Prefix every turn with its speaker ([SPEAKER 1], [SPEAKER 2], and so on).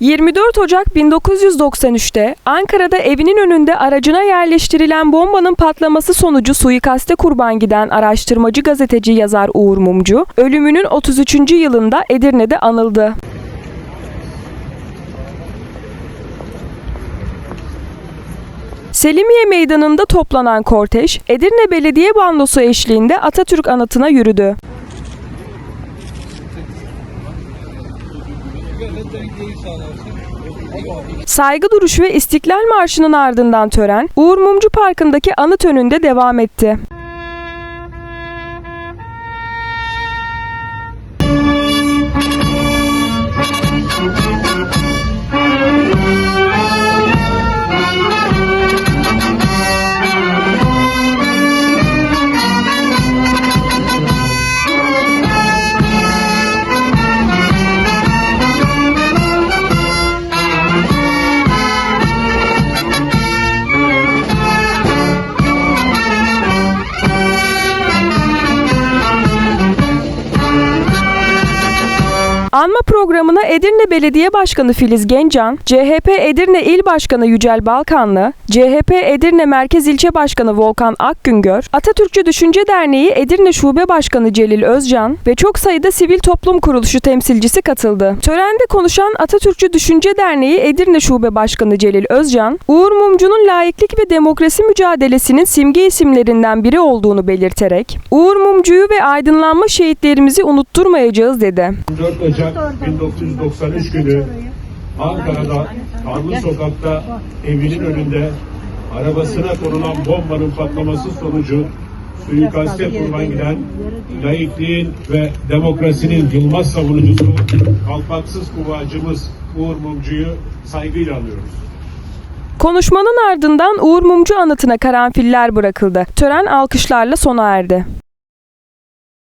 [SPEAKER 1] 24 Ocak 1993'te Ankara'da evinin önünde aracına yerleştirilen bombanın patlaması sonucu suikaste kurban giden araştırmacı gazeteci yazar Uğur Mumcu, ölümünün 33. yılında Edirne'de anıldı. Selimiye Meydanı'nda toplanan kortej, Edirne Belediye Bandosu eşliğinde Atatürk anıtına yürüdü. Saygı duruşu ve İstiklal Marşı'nın ardından tören Uğur Mumcu Parkı'ndaki anıt önünde devam etti. Anma programına Edirne Belediye Başkanı Filiz Gencan, CHP Edirne İl Başkanı Yücel Balkanlı, CHP Edirne Merkez İlçe Başkanı Volkan Akgüngör, Atatürkçü Düşünce Derneği Edirne Şube Başkanı Celil Özcan ve çok sayıda sivil toplum kuruluşu temsilcisi katıldı. Törende konuşan Atatürkçü Düşünce Derneği Edirne Şube Başkanı Celil Özcan, Uğur Mumcu'nun laiklik ve demokrasi mücadelesinin simge isimlerinden biri olduğunu belirterek, Uğur Mumcu'yu ve aydınlanma şehitlerimizi unutturmayacağız dedi.
[SPEAKER 2] 4 Ocak 1993 günü Ankara'da Karlı Sokak'ta evinin önünde arabasına konulan bombanın patlaması sonucu suikaste kurban giden laikliğin ve demokrasinin yılmaz savunucusu kalpaksız kuvacımız Uğur Mumcu'yu saygıyla anıyoruz.
[SPEAKER 1] Konuşmanın ardından Uğur Mumcu anıtına karanfiller bırakıldı. Tören alkışlarla sona erdi.